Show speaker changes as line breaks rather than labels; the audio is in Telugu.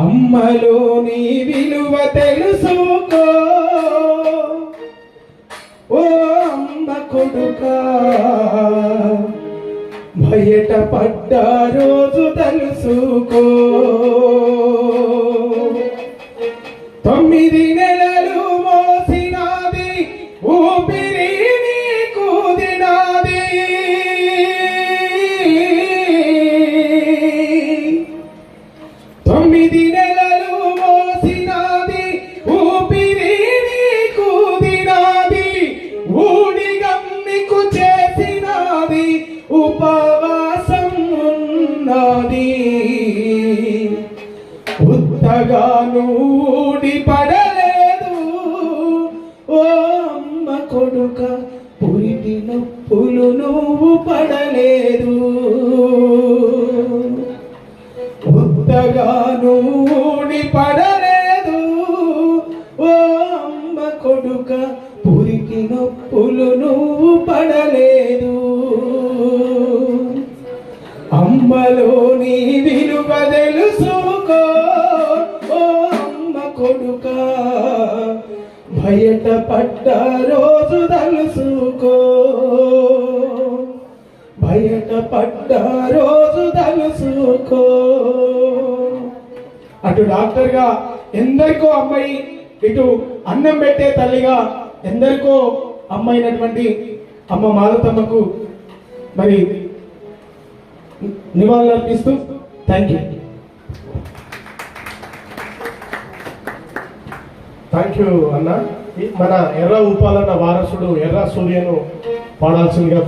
అమ్మలోని విలువ తెలుసుకో. ఓ అమ్మ కొడుక బయట పడ్డ రోజు తెలుసుకో. తొమ్మిది నెలలు తొమ్మిది నెలలు మోసినాది ఊపిరి నీకు ఊడి గమ్మికు చేసినాది ఉపవాసం ఉన్నది. ఉత్తగాను ఊడి పడలేదు ఓ అమ్మ కొడుక పురిటి నొప్పులు నువ్వు పడలేదు. గాను పడలేదు ఓ అమ్మ కొడుక పురికి నొప్పులు నువ్వు పడలేదు. అమ్మలోని విలువ తెలుసుకో. ఓ అమ్మ కొడుక బయట పడ్డ రోజు తెలుసుకో. బయట పడ్డ రోజు తెలుసుకో. అటు డాక్టర్గా ఎందరికో అమ్మాయి ఇటు అన్నం పెట్టే తల్లిగా ఎందరికో అమ్మైనటువంటి అమ్మ మాలతమ్మకు మరి నివాళులు అర్పిస్తూ థ్యాంక్ యూ
థ్యాంక్ యూ అన్న. మన ఎర్ర ఉపాలన్న వారసుడు ఎర్ర సూర్యను పాడాల్సిందిగా